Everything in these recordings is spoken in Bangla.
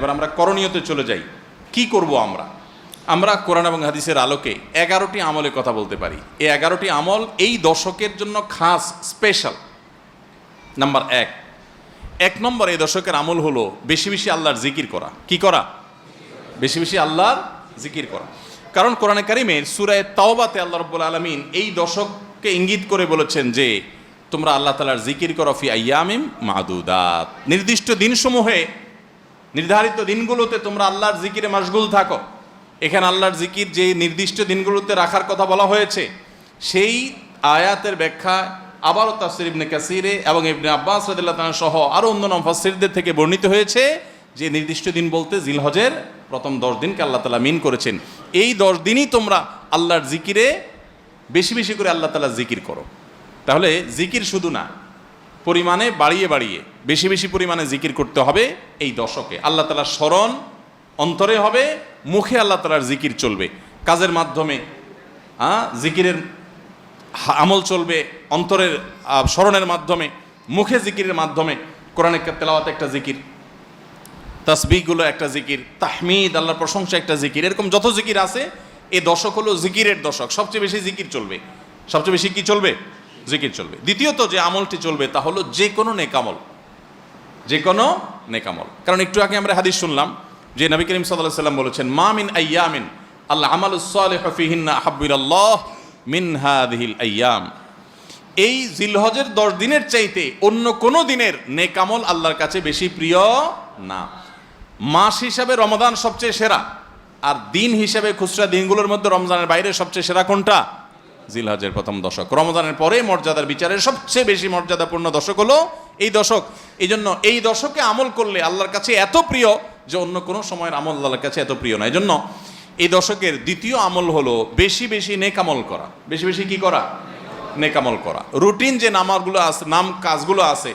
এবার আমরা করণীয়তে চলে যাই। কি করব আমরা? আমরা কোরআন এবং হাদিসের আলোকে এগারোটি আমলের কথা বলতে পারি। এই এগারোটি আমল এই দশকের জন্য খাস স্পেশাল নাম্বার এক। এক নম্বর এই দশকের আমল হলো বেশি বেশি আল্লাহর জিকির করা। কি করা? বেশি বেশি আল্লাহর জিকির করা। কারণ কোরআনে কারিমের সুরায় তাওবাতে আল্লাহ রব্বুল আলমিন এই দশককে ইঙ্গিত করে বলেছেন যে, তোমরা আল্লাহ তালার জিকির করো ফি আয়ামিম মাদুদাত। নির্দিষ্ট দিনসমূহে নির্ধারিত দিনগুলোতে তোমরা আল্লাহর জিকিরে মাসগুল থাকো। এখানে আল্লাহর জিকির যে নির্দিষ্ট দিনগুলোতে রাখার কথা বলা হয়েছে, সেই আয়াতের ব্যাখ্যা আবারও তাসির ইবনে কাসিরে এবং ইবনে আব্বাস রাদিল্লাহ তাআলা সহ আরও অন্য নফাসিরদের থেকে বর্ণিত হয়েছে যে নির্দিষ্ট দিন বলতে জিলহজের প্রথম দশ দিনকে আল্লাহ তালা মিন করেছেন। এই দশ দিনই তোমরা আল্লাহর জিকিরে বেশি বেশি করে আল্লাহ তালা জিকির করো। তাহলে জিকির শুধু না পরিমাণে বাড়িয়ে বাড়িয়ে, বেশি বেশি পরিমাণে জিকির করতে হবে এই দশকে। আল্লাহ তালার স্মরণ অন্তরে হবে, মুখে আল্লাহ তালার জিকির চলবে। কাজের মাধ্যমে হ্যাঁ জিকিরের আমল চলবে অন্তরের স্মরণের মাধ্যমে, মুখে জিকিরের মাধ্যমে। কোরআনের তেলাওয়াত একটা জিকির তসবিগুলো একটা জিকির, তাহমিদ, আল্লাহর প্রশংসা একটা জিকির, এরকম যত জিকির আছে, এ দশক হলো জিকিরের দশক। সবচেয়ে বেশি জিকির চলবে। সবচেয়ে বেশি কি চলবে? জিকির চলবে। দ্বিতীয়ত যে আমলটি চলবে তা হলো যে কোনো নেকামল। যে কোনো নেকামল। কারণ একটু আগে আমরা হাদিস শুনলাম যে নবী করিম সাল্লাহ সাল্লাম বলেছেন, মা মিন আইয়ামিন আল্লাহ আমাল ফিহিন্না হাব্বুল্লাহ মিন হাদিহিল আইয়াম। এই জিলহজের দশ দিনের চাইতে অন্য কোনো দিনের নেকামল আল্লাহর কাছে বেশি প্রিয় না। মাস হিসাবে রমাদান সবচেয়ে সেরা। আর দিন হিসাবে খুচরা দিনগুলোর মধ্যে রমজানের বাইরে সবচেয়ে সেরা কোনটা? জিলহজের প্রথম দশক। রমজানের পরে মর্যাদার বিচারের সবচেয়ে বেশি মর্যাদাপূর্ণ দশক হলো এই দশক। এই জন্য এই দশকে আমল করলে আল্লাহর কাছে এত প্রিয় যে অন্য কোনো সময়ের আমল আল্লাহর কাছে এত প্রিয় না। এই জন্য এই দশকের দ্বিতীয় আমল হলো বেশি বেশি নেকামল করা। বেশি বেশি কি করা? নেকামল করা। রুটিন যে নামাজগুলো আছে নাম কাজগুলো আছে,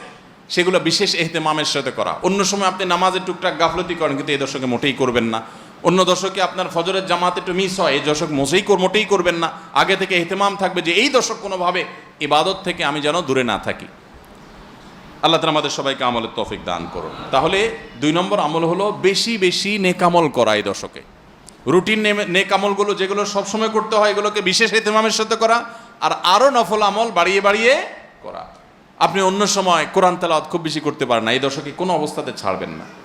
সেগুলো বিশেষ এহতেমামের সাথে করা। অন্য সময় আপনি নামাজের টুকটাক গাফলতি করেন, কিন্তু এই দশকে মোটেই করবেন না। অন্য দশকে আপনার ফজরের জামাত একটু মিস হয়, এই দশক কর- মোটেই করবেন না। আগে থেকে এহতেমাম থাকবে যে এই দশক কোনোভাবে ইবাদত থেকে আমি যেন দূরে না থাকি। আল্লাহ তালা আমাদের সবাইকে আমলের তৌফিক দান করুন। তাহলে দুই নম্বর আমল হলো বেশি বেশি নেকামল করা এই দশকে। রুটিন নেকামলগুলো যেগুলো সবসময় করতে হয়, এগুলোকে বিশেষ এতেমামের সাথে করা আর আরও নফল আমল বাড়িয়ে বাড়িয়ে করা। আপনি অন্য সময় কোরআন তেলাওয়াত খুব বেশি করতে পারেন না, এই দশকে কোনো অবস্থাতে ছাড়বেন না।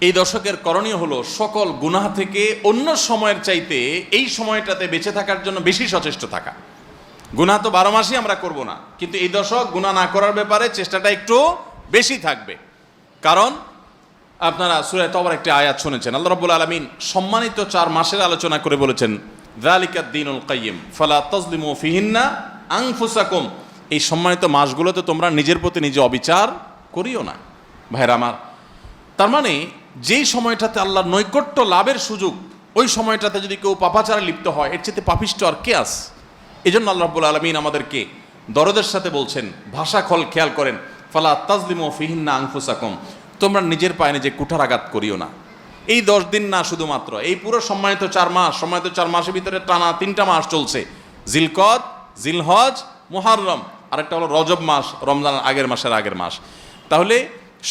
এই দশকের করণীয় হলো সকল গুনাহ থেকে অন্য সময়ের চাইতে এই সময়টাতে বেঁচে থাকার জন্য বেশি সচেষ্ট থাকা। গুনাহ তো বারো মাসই আমরা করব না, কিন্তু এই দশক গুনাহ না করার ব্যাপারে চেষ্টাটা একটু বেশি থাকবে। কারণ আপনারা সুরায় তবর একটি আয়াত শুনেছেন, আল্লাহ রব্বুল আলমিন সম্মানিত চার মাসের আলোচনা করে বলেছেন দালিকাদ দিনুল কাইয়িম ফালা তজলিমু ফিহিন্না আংফুসাকুম এই সম্মানিত মাসগুলোতে তোমরা নিজের প্রতি নিজে অবিচার করিও না। ভাইরা আমার, তার মানে যেই সময়টাতে আল্লাহর নৈকট্য লাভের সুযোগ, ওই সময়টাতে যদি কেউ পাপাচারে লিপ্ত হয়, এর চেয়ে পাপিষ্ট আর কে আস এই জন্য আল্লাহ রব্বুল আলমিন আমাদেরকে দরদের সাথে বলছেন, ভাষা খল খেয়াল করেন, ফালা তাজলিম ও ফিহিন্না আংফুসাকুম তোমরা নিজের পায়ে নিজে কুঠার আঘাত করিও না। এই দশ দিন না শুধুমাত্র, এই পুরো সম্মানিত চার মাস, সম্মানিত চার মাসের ভিতরে টানা তিনটা মাস চলছে। জিলকদ, জিলহজ, মুহাররম, আরেকটা হলো রজব মাস রমজান আগের মাসের আগের মাস। তাহলে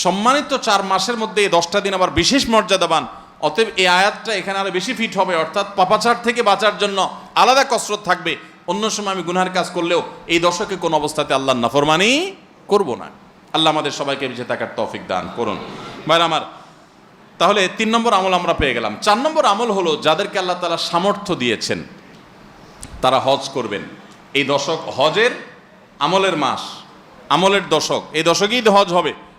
সম্মানিত চার মাসের মধ্যে এই দশটা দিন আবার বিশেষ মর্যাদাবান। অতএব এই আয়াতটা এখানে আরও বেশি ফিট হবে, অর্থাৎ পাপাচার থেকে বাঁচার জন্য আলাদা কসরত থাকবে। অন্য সময় আমি গুনহার কাজ করলেও এই দশকে কোনো অবস্থাতে আল্লাহ নাফরমানি করব না। আল্লাহ আমাদের সবাইকে বেঁচে থাকার তৌফিক দান করুন। ভাই আমার, তাহলে তিন নম্বর আমল আমরা পেয়ে গেলাম। চার নম্বর আমল হলো যাদেরকে আল্লাহ তালা সামর্থ্য দিয়েছেন, তারা হজ করবেন। এই দশক হজের আমলের মাস, আমলের দশক। এই দশকেই হজ হবে।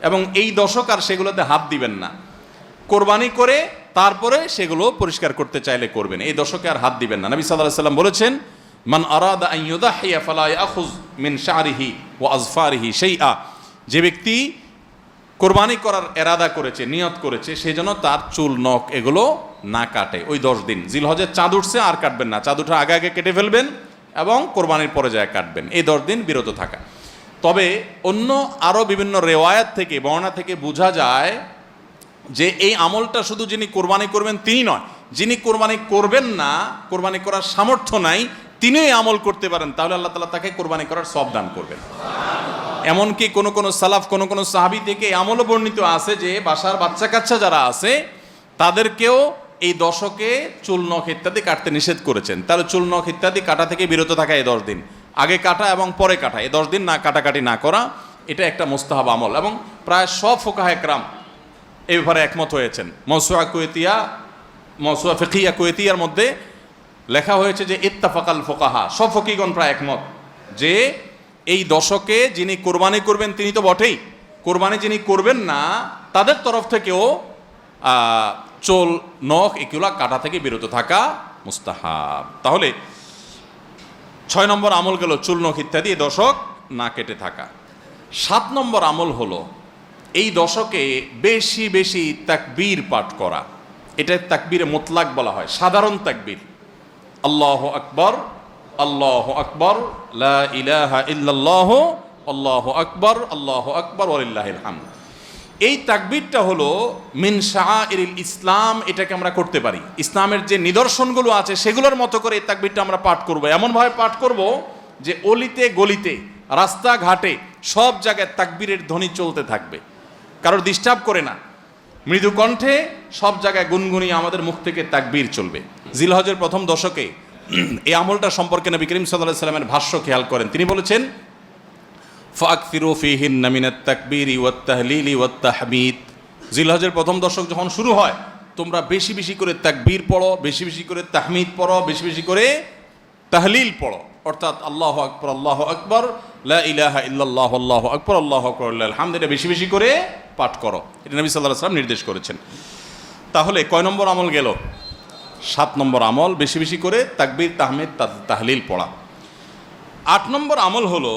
এবং এই দশক আর সেগুলোতে হাত দিবেন না। কোরবানি করে তারপরে সেগুলো পরিষ্কার করতে চাইলে করবেন। এই দশকে আর হাত দিবেন না। নবী সাল্লাহ সাল্লাম বলেছেন, মান মিন শারিহি ওয়া আজফারিহি আ যে ব্যক্তি কোরবানি করার এরাদা করেছে, নিয়ত করেছে সেই জন্য তার চুল, নখ এগুলো না কাটে। ওই দশ দিন। জিলহজের চাঁদ উঠছে, আর কাটবেন না। চাঁদ উঠার আগে আগে কেটে ফেলবেন এবং কোরবানির পরে যায় কাটবেন। এই দশ দিন বিরত থাকা। তবে অন্য আরও বিভিন্ন রেওয়ায়াত থেকে, বর্ণনা থেকে বোঝা যায় যে এই আমলটা শুধু যিনি কোরবানি করবেন তিনি নয়, যিনি কোরবানি করবেন না, কোরবানি করার সামর্থ্য নাই এই আমল করতে পারেন, তাহলে আল্লাহ তালা তাকে কোরবানি করার সব দান করবেন। এমনকি কোনো কোনো সালাফ, কোনো কোনো সাহাবি থেকে আমলও বর্ণিত আছে যে বাসার বাচ্চা কাচ্চা যারা আছে, তাদেরকেও এই দশকে চুল নখ ইত্যাদি কাটতে নিষেধ করেছেন। তাহলে চুল নখ ইত্যাদি কাটা থেকে বিরত থাকা এই দশ দিন। আগে কাটা এবং পরে কাটা। এই দশ দিন না কাটাকাটি না করা, এটা একটা মোস্তাহাব আমল। এবং প্রায় সব ফোকাহ একরাম এই ব্যাপারে একমত হয়েছেন। মৌসুয়া কুয়েতিয়া, মৌসুয়া ফিকিয়া কুয়েতিয়ার মধ্যে লেখা হয়েছে যে, ইত্তাফাকাল ফোকাহা। সব ফকিগণ প্রায় একমত যে, এই দশকে যিনি কোরবানি করবেন, তিনি তো বটেই। কোরবানি যিনি করবেন না, তাদের তরফ থেকেও চোল, নখ, এগুলা কাটা থেকে বিরত থাকা মুস্তাহাব। তাহলে ছয় নম্বর আমল গেল চুল ইত্যাদি দশক না কেটে থাকা। সাত নম্বর আমল হলো এই দশকে বেশি বেশি তাকবীর পাঠ করা। এটা তাকবীরে মোতলাক বলা হয়, সাধারণ তাকবীর। আল্লাহ আকবর আল্লাহ আকবর, লা ইলাহা ইল্লাল্লাহ, আল্লাহ আকবর আল্লাহ আকবর, ওয়ালিল্লাহিল হামদ। এই তাকবীরটা হলো মিন শাহরিল ইসলাম, এটাকে আমরা করতে পারি। ইসলামের যে নিদর্শনগুলো আছে, সেগুলোর মতো করে এই তাকবীরটা আমরা পাঠ করব। এমনভাবে পাঠ করব যে অলিতে গলিতে, রাস্তাঘাটে, সব জায়গায় তাকবীরের ধ্বনি চলতে থাকবে। কারোর ডিস্টার্ব করে না। মৃদু কণ্ঠে সব জায়গায় গুনগুনি আমাদের মুখ থেকে তাকবীর চলবে। জিলহজের প্রথম দশকে, এই আমলটা সম্পর্কে নবী করিম সাল্লাহ সাল্লামের ভাষ্য খেয়াল করেন। তিনি বলেছেন ফাকফিরু ফিহিন নামিনাত তাকবীরি ওয়াত তাহলিলি ওয়াত তাহমিদ। জিলহজের প্রথম দশক যখন শুরু হয়, তোমরা বেশি বেশি করে তাকবীর পড়ো, বেশি বেশি করে তাহমিদ পড়ো, বেশি বেশি করে তাহলিল পড়ো। অর্থাৎ আল্লাহ আকবর আল্লাহ আকবর ইলাহা ইল্লাল্লাহ, আল্লাহ আকবর আল্লাহ আকবর এটা বেশি বেশি করে পাঠ করো। এটা নবী সাল্লাহ সাল্লাম নির্দেশ করেছেন। তাহলে কয় নম্বর আমল গেল? সাত নম্বর আমল, বেশি বেশি করে তাকবীর, তাহমিদ, তাহলিল পড়া। আট নম্বর আমল হলো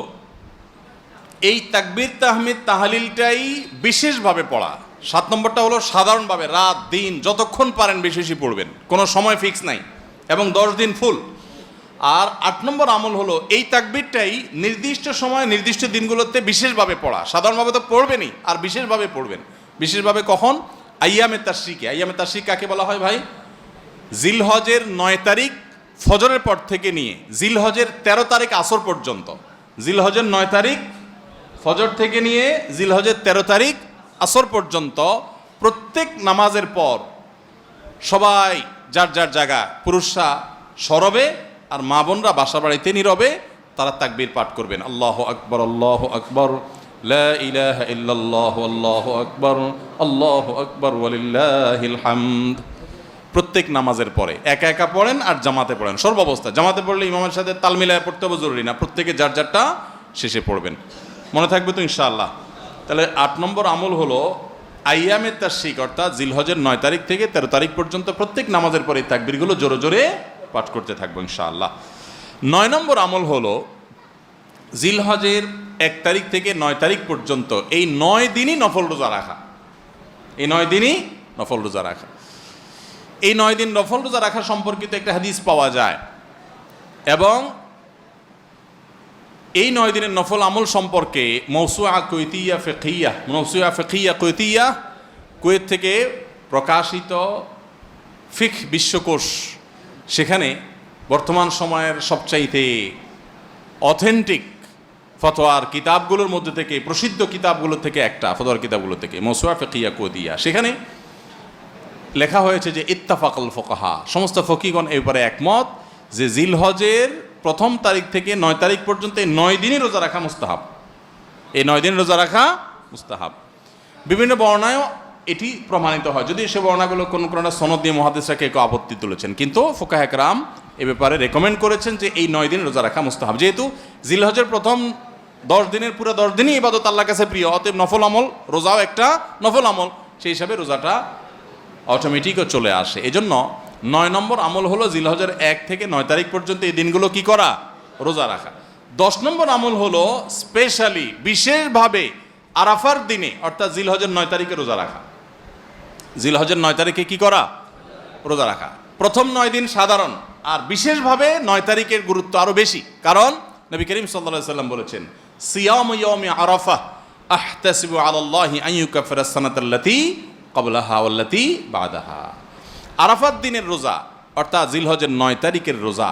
এই তাকবির, তাহমিদ, তাহালিলটাই বিশেষভাবে পড়া। সাত নম্বরটা হলো সাধারণভাবে রাত, দিন, যতক্ষণ পারেন বেশি বেশি পড়বেন। কোনো সময় ফিক্স নাই এবং দশ দিন ফুল। আর আট নম্বর আমল হলো এই তাকবিরটাই নির্দিষ্ট সময় নির্দিষ্ট দিনগুলোতে বিশেষভাবে পড়া। সাধারণভাবে তো পড়বেনই আর বিশেষভাবে পড়বেন। বিশেষভাবে কখন? আইয়ামে তাশ্রিকে। আইয়ামে তাশ্রিক কাকে বলা হয় ভাই? জিলহজের নয় তারিখ ফজরের পর থেকে নিয়ে, জিলহজের তেরো তারিখ আসর পর্যন্ত। জিলহজের নয় তারিখ ফজর থেকে নিয়ে জিলহজের তেরো তারিখ আসর পর্যন্ত প্রত্যেক নামাজের পর সবাই যার যার জায়গা, পুরুষরা সরবে আর মা বোনরা বাসা বাড়িতে নীরবে, তারা তাকবীর পাঠ করবেন। আল্লাহ আকবর আল্লাহ আকবর, আল্লাহু আকবর, ওয়ালিল্লাহিল হামদ। প্রত্যেক নামাজের পরে একা একা পড়েন আর জামাতে পড়েন। সর্বাবস্থা, জামাতে পড়লে ইমামের সাথে তাল মিলায় পড়তে হবে, জরুরি না। প্রত্যেকে যার যারটা শেষে পড়বেন। মনে থাকবে তো ইনশাআল্লাহ। তাহলে আট নম্বর আমল হলো আইয়ামে তাশিক অর্থাৎ জিলহজের নয় তারিখ থেকে তেরো তারিখ পর্যন্ত প্রত্যেক নামাজের পরে তাকবিরগুলো জোরে জোরে পাঠ করতে থাকব ইনশাআল্লাহ। নয় নম্বর আমল হলো জিলহজের এক তারিখ থেকে নয় তারিখ পর্যন্ত এই নয় দিনই নফল রোজা রাখা। এই নয় দিনই নফল রোজা রাখা। এই নয় দিন নফল রোজা রাখা সম্পর্কিত একটা হাদিস পাওয়া যায়। এবং এই নয় দিনের নফল আমল সম্পর্কে মৌসুয়া কৈতিয়া ফেকিয়া মৌসুয়া ফেকিয়া কৈতিয়া কুয়েত থেকে প্রকাশিত ফিক বিশ্বকোষ, সেখানে বর্তমান সময়ের সবচাইতে অথেন্টিক ফতোয়ার কিতাবগুলোর মধ্যে থেকে, প্রসিদ্ধ কিতাবগুলো থেকে একটা, ফতোয়ার কিতাবগুলো থেকে, মৌসুয়া ফেকিয়া কোদিয়া সেখানে লেখা হয়েছে যে, ইত্তাফাকল ফোকাহা, সমস্ত ফকিগণ এই ব্যাপারে একমত যে, জিলহজের প্রথম তারিখ থেকে নয় তারিখ পর্যন্ত এই নয় দিনই রোজা রাখা মুস্তাহাব। এই নয় দিন রোজা রাখা মুস্তাহাব। বিভিন্ন বর্ণায়ও এটি প্রমাণিত হয়। যদি সে বর্ণাগুলো কোনো কোনো সনদ দিয়ে মহাদেশরা কেউ আপত্তি তুলেছেন, কিন্তু ফোকাহ একরাম এ ব্যাপারে রেকমেন্ড করেছেন যে এই নয় দিন রোজা রাখা মুস্তাহাব। যেহেতু জিলহজের প্রথম দশ দিনের পুরো দশ দিনই ইবাদত আল্লাহ কাছে প্রিয়, অতএব নফল আমল, রোজাও একটা নফল আমল। সেই হিসাবে রোজাটা অটোমেটিকও চলে আসে। এজন্য নয় নম্বর আমল হলো জিলহজের এক থেকে নয় তারিখ পর্যন্ত এই দিনগুলো কি করা? রোজা রাখা। দশ নম্বর আমল হলো স্পেশালি বিশেষভাবে আরাফার দিনে, অর্থাৎ জিলহজের নয় তারিখে রোজা রাখা। জিলহজের নয় তারিখে কি করা? রোজা রাখা। প্রথম নয় দিন সাধারণ, আর বিশেষভাবে নয় তারিখের গুরুত্ব আরও বেশি। কারণ নবী করিম সাল্লাহ সাল্লাম বলেছেন, সিয়াম ইয়মি আরাফা আহতাসিবু আলাল্লাহি আইয়ুকাফিরাস সানাতাল্লাতি কবলাহা ওয়াল্লাতি বাদাহা। আরাফাত দিনের রোজা, অর্থাৎ জিলহজের নয় তারিখের রোজা,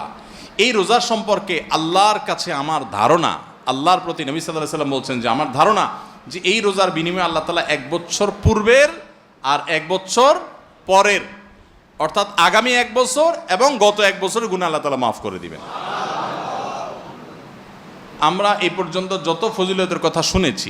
এই রোজা সম্পর্কে আল্লাহর কাছে আমার ধারণা, আল্লাহর প্রতি নবী সাল্লাহ সাল্লাম বলছেন যে আমার ধারণা যে এই রোজার বিনিময়ে আল্লাহ তালা এক বছর পূর্বের আর এক বছর পরের, অর্থাৎ আগামী এক বছর এবং গত এক বছরের গুণ আল্লাহ তালা মাফ করে দিবেন। আমরা এই পর্যন্ত যত ফজিলতের কথা শুনেছি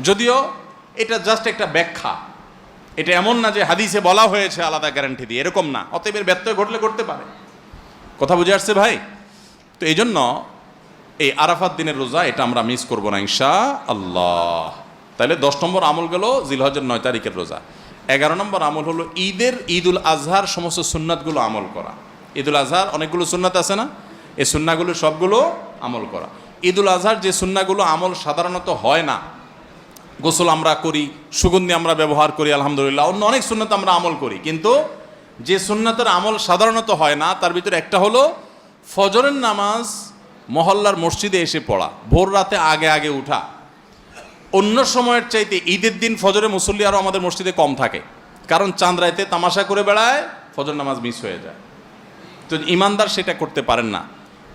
যদিও এটা জাস্ট একটা ব্যাখ্যা। এটা এমন না যে হাদিসে বলা হয়েছে আলাদা গ্যারান্টি দিয়ে, এরকম না। অতএব এর ব্যত্যয় ঘটলে করতে পারে। কথা বুঝে আসছে ভাই? তো এই জন্য এই আরাফাত দিনের রোজা, এটা আমরা মিস করব না ইনশা আল্লাহ তাহলে দশ নম্বর আমল গেল জিলহজের নয় তারিখের রোজা। এগারো নম্বর আমল হলো ঈদের ঈদ উল আজহার সমস্ত সুন্নাতগুলো আমল করা। ঈদ উল আজহার অনেকগুলো সুন্নাত আছে না? এই সুন্নাগুলো সবগুলো আমল করা। ঈদ উল আজহার যে সুন্নাগুলো আমল সাধারণত হয় না গোসল আমরা করি, সুগন্ধি আমরা ব্যবহার করি, আলহামদুলিল্লাহ। অন্য অনেক সুন্নত আমরা আমল করি, কিন্তু যে সুন্নতের আমল সাধারণত হয় না, তার ভিতরে একটা হলো ফজরের নামাজ মহল্লার মসজিদে এসে পড়া, ভোর রাতে আগে আগে উঠা। অন্য সময়ের চাইতে ঈদের দিন ফজরে মুসল্লি আরও আমাদের মসজিদে কম থাকে, কারণ চাঁদ রাইতে তামাশা করে বেড়ায় ফজর নামাজ মিস হয়ে যায়। তো ইমানদার সেটা করতে পারেন না।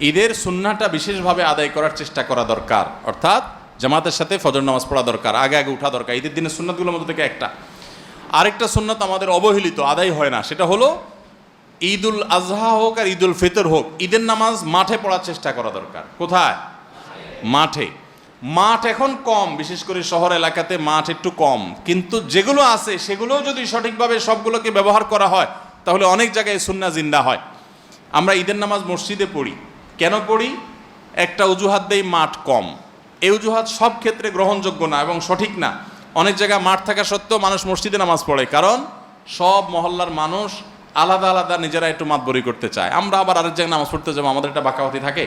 ঈদের সুন্নাটা বিশেষভাবে আদায় করার চেষ্টা করা দরকার, অর্থাৎ জামাতের সাথে ফজর নামাজ পড়া দরকার, আগে আগে উঠা দরকার। ঈদের দিনের সুন্নাতগুলোর মধ্যে থেকে একটা। আরেকটা সুন্নাত আমাদের অবহেলিত, আদায় হয় না। সেটা হলো ঈদুল আজহা হোক আর ঈদুল ফিতর হোক, ঈদের নামাজ মাঠে পড়ার চেষ্টা করা দরকার। কোথায়? মাঠে। মাঠ এখন কম, বিশেষ করে শহর এলাকাতে মাঠ একটু কম। কিন্তু যেগুলো আছে সেগুলো যদি সঠিকভাবে সবগুলোকে ব্যবহার করা হয়, তাহলে অনেক জায়গায় সুন্না জিন্দা হয়। আমরা ঈদের নামাজ মসজিদে পড়ি। কেন পড়ি? একটা অজুহাত দেই মাঠ কম। এই অজুহাত সব ক্ষেত্রে গ্রহণযোগ্য না এবং সঠিক না। অনেক জায়গায় মাঠ থাকা সত্ত্বেও মানুষ মসজিদে নামাজ পড়ে, কারণ সব মহল্লার মানুষ আলাদা আলাদা নিজেরা একটু মাতবরি করতে চায়। আমরা আবার আরেক জায়গায় নামাজ পড়তে যাব, আমাদের একটা বাঁকাওয়াতি থাকে।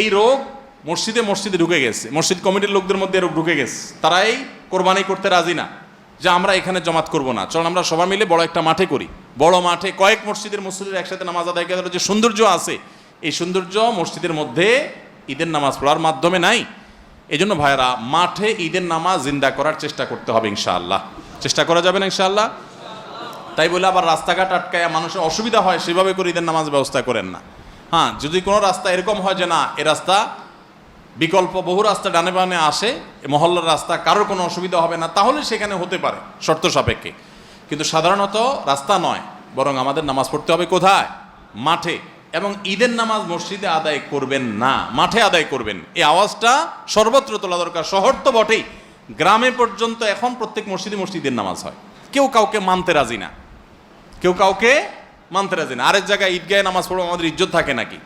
এই রোগ মসজিদে মসজিদে ঢুকে গেছে। মসজিদ কমিটির লোকদের মধ্যে রোগ ঢুকে গেছে। তারাই কোরবানি করতে রাজি না যে আমরা এখানে জমাত করব না। চল আমরা সবাই মিলে বড় একটা মাঠে করি। বড় মাঠে কয়েক মসজিদের মসজিদের একসাথে নামাজ আদায় করার যে সৌন্দর্য আছে, এই সৌন্দর্য মসজিদের মধ্যে ঈদের নামাজ পড়ার মাধ্যমে নাই। এই জন্য ভাইরা মাঠে ঈদের নামাজ জিন্দা করার চেষ্টা করতে হবে ইনশাআল্লাহ। চেষ্টা করা যাবে না ইনশাআল্লাহ? তাই বলে আবার রাস্তাঘাট আটকায় মানুষের অসুবিধা হয়, সেভাবে করে ঈদের নামাজ ব্যবস্থা করেন না। হ্যাঁ যদি কোনো রাস্তা এরকম হয় যে না, এ রাস্তা বিকল্প বহু রাস্তা ডানে বানে আসে মহল্লার রাস্তা কারোর কোনো অসুবিধা হবে না, তাহলে সেখানে হতে পারে, শর্ত সাপেক্ষে। কিন্তু সাধারণত রাস্তা নয়, বরং আমাদের নামাজ পড়তে হবে কোথায়? মাঠে। এবং ঈদের নামাজ মসজিদে আদায় করবেন না, মাঠে আদায় করবেন। এই আওয়াজটা সর্বত্র তোলা দরকার। শহর তো বটেই। গ্রামে পর্যন্ত এখন প্রত্যেক মসজিদে মসজিদের নামাজ হয়। কেউ কাউকে মানতে রাজি না। কেউ কাউকে মানতে রাজি না। আরেক জায়গায় ঈদগাহে নামাজ পড়ব আমাদের ইজ্জত থাকে নাকি?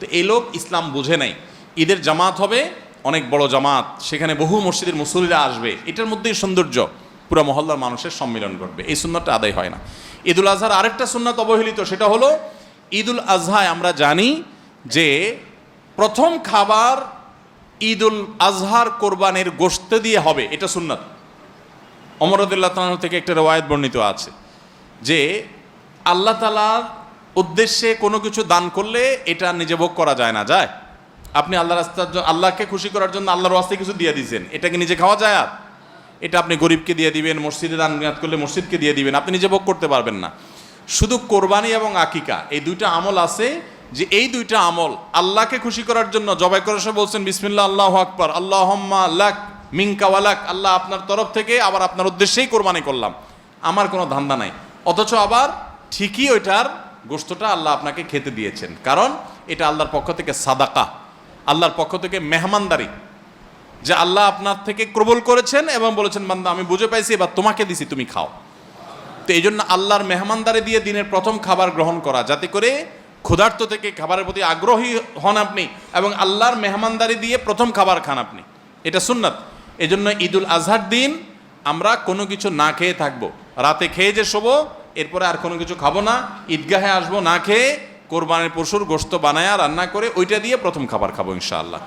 তো এই লোক ইসলাম বুঝে নাই। ঈদের জামাত হবে অনেক বড় জামাত। সেখানে বহু মসজিদের মুসল্লিরা আসবে। এটার মধ্যেই সৌন্দর্য। পুরো মহল্লার মানুষের সম্মিলন ঘটবে। এই সুন্দরটা আদায় হয় না। ঈদুল আজহার আরেকটা সুন্নাত অবহেলিত। সেটা হলো ঈদুল আজহায় আমরা জানি যে প্রথম খাবার ঈদুল আজহার কোরবানির গোশত দিয়ে হবে, এটা সুন্নাত। অমরদুল্লাহ তালাহ থেকে একটা রেওয়ায়ত বর্ণিত আছে যে আল্লাহ তালার উদ্দেশ্যে কোনো কিছু দান করলে এটা নিজে ভোগ করা যায় না, যায়? আপনি আল্লাহ রাস্তার আল্লাহকে খুশি করার জন্য আল্লাহর রাস্তায় কিছু দিয়ে দিয়েছেন এটা কি নিজে খাওয়া যায় আর? এটা আপনি গরিবকে দিয়ে দিবেন, মসজিদে দান করলে মসজিদকে দিয়ে দিবেন, আপনি নিজে ভোগ করতে পারবেন না। শুধু কোরবানি এবং আকিকা, এই দুইটা আমল আছে যে এই দুইটা আমল আল্লাহকে খুশি করার জন্য জবাই করার সময় বলছেন বিসমিল্লা আল্লাহ আকবর আল্লাহ লাক মিঙ্কা ওয়ালাক আল্লাহ আপনার তরফ থেকে আবার আপনার উদ্দেশ্যেই কোরবানি করলাম। আমার কোনো ধান্দা নাই। অথচ আবার ঠিকই ওইটার গোস্তটা আল্লাহ আপনাকে খেতে দিয়েছেন। কারণ এটা আল্লাহর পক্ষ থেকে সাদাকা, আল্লাহর পক্ষ থেকে মেহমানদারি, যে আল্লাহ আপনার থেকে কবুল করেছেন এবং বলেছেন, বান্দা, আমি বুঝে পাইছি, এবার তোমাকে দিছি, তুমি খাও। তো এই জন্য আল্লাহর মেহমানদারি দিয়ে দিনের প্রথম খাবার গ্রহণ করা, যাতে করে ক্ষুধার্ত থেকে খাবারের প্রতি আগ্রহী হন আপনি এবং আল্লাহর মেহমানদারি দিয়ে প্রথম খাবার খান আপনি। এটা সুন্নাত। এই জন্য ঈদুল আজহার দিন আমরা কোনো কিছু না খেয়ে থাকব। রাতে খেয়ে যে শোবো, এরপরে আর কোনো কিছু খাব না। ঈদগাহে আসব না খেয়ে, কোরবানের পশুর গোস্ত বানায়া রান্না করে ওইটা দিয়ে প্রথম খাবার খাব ইনশাআল্লাহ।